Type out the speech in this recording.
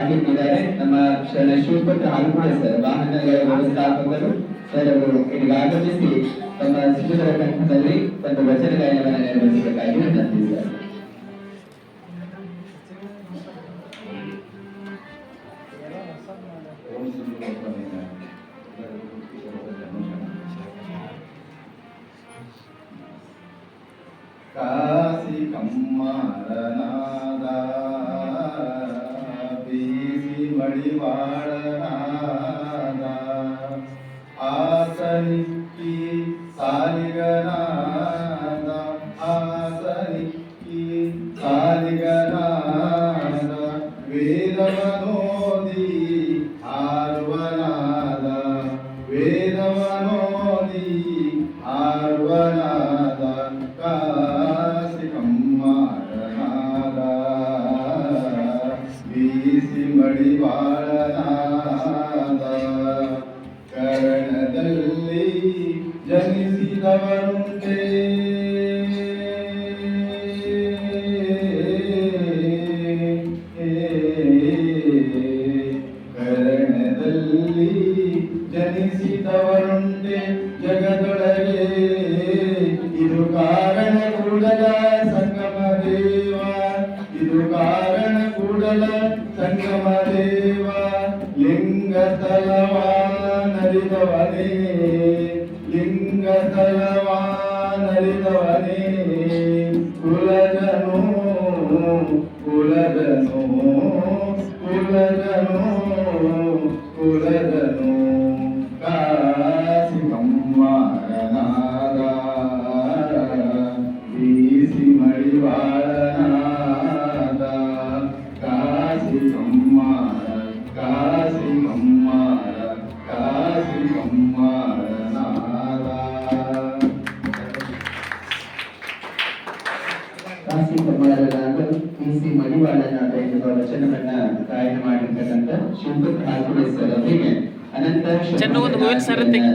ಆಗಿದ್ದಾರೆ ನಮ್ಮ ಶರಣ ಶಿವಪುತ್ರ ಹಾಲ್ಪುರ ಸರ್ ವಾಹನಗಳ ವ್ಯವಸ್ಥಾಪಕರು ಸರ್ ಅವರು ಇಲ್ಲಿಗೆ ಆಗಮಿಸಿ ತಮ್ಮ ಶಿಶುಗಳ ಕಂಠದಲ್ಲಿ ತಮ್ಮ ವಚನ ಗಾಯನವನ್ನು ನೆರವೇರಿಸಬೇಕಾಗಿ ವಿನಂತಿ ಸರ್. ಕಾಸಿ ಕಮ್ಮರನಾದ மடிவாடனாதா ஆசனிக்கு சாலிகநாதா. ஆசனிக்கு சாலிகநாதா. வேதமனோதி ஆர்வநாதா. வேதமனோதி ஆர்வநாதா. ಮಡಿವಾಳನಾದ ಕರ್ಣದಲ್ಲಿ ಜನಿಸಿದವರುಂಟೇ. ಕರಣದಲ್ಲಿ ಜನಿಸಿದವರುಂಟೆ ಜಗದೊಳಗೆ. ಇದು ಕಾರಣ ಕೂಡಲ ಸಂಗಮ ದೇವ. ಇದು ಕಾರಣ ಕೂಡಲ ಸಂಗಮ ದೇವ ಲಿಂಗ ತಲವಾ ನರಿದವನೇ ಲಿಂಗ ತಲವಾ ನರಿದವನೇ ಕುಲಜನು ಕುಲಜನು ಕುಲಜನು ಕುಲಜನು ಕಮ್ಮಾರ ಕಾಸಿ ಕಮ್ಮಾರ ಕಾಸಿ ಕಮ್ಮಾರನಾದ ಕಾಸಿ ಮಡಿವಾಳನಾದ ಎನ್ನುವ ವಚನವನ್ನ ಗಾಯನ ಮಾಡಿರ್ತಕ್ಕಂಥ ಅವರಿಗೆ ಅನಂತ